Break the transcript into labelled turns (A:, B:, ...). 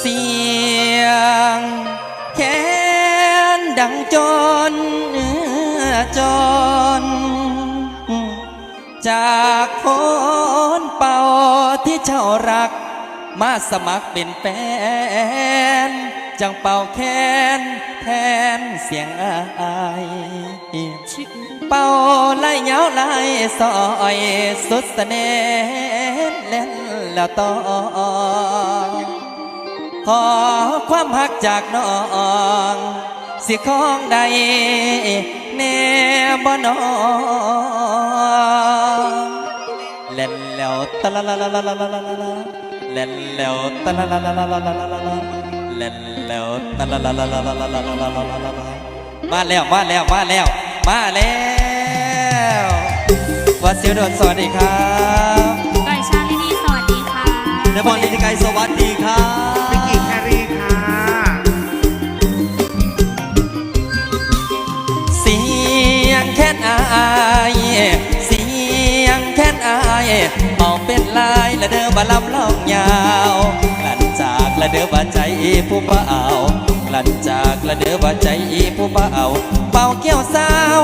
A: เสียง แคนดังจนจน จากคนเป่าที่เจ้ารัก มาสมัครเป็นแฟนจังเป่าแคนแทนเสียงอายเป่าไล่เหงาไล่ซอยสุดสเสน่ห์เล่นแล้วต่อ ขอความหักจากน้อง สิของใดแน่บ่นองเล่นแล้วตะละละละละละละละละเล่นแล้วตะละละละละละละละละละเล่นแล้วตะละละละละละละละละละละละละมาแล้วมาแล้วมาแล้วมาแล้ววัดเสียวโดนสวัสดีครับ
B: ไก้อยชาลินีสวัสดีค่ะเดบอลลิต
C: ิไกสวัสดีครับ
A: งแค่นอายเสียงแค่นอายมอกเป็นลายละเด้อบ่ลำลองยาวกลั่นจากละเด้อบ่ใจผู้บ่เอากลั่นจากละเด้อบ่ใจผู้บ่เอาเป่าเกี้ยวสาว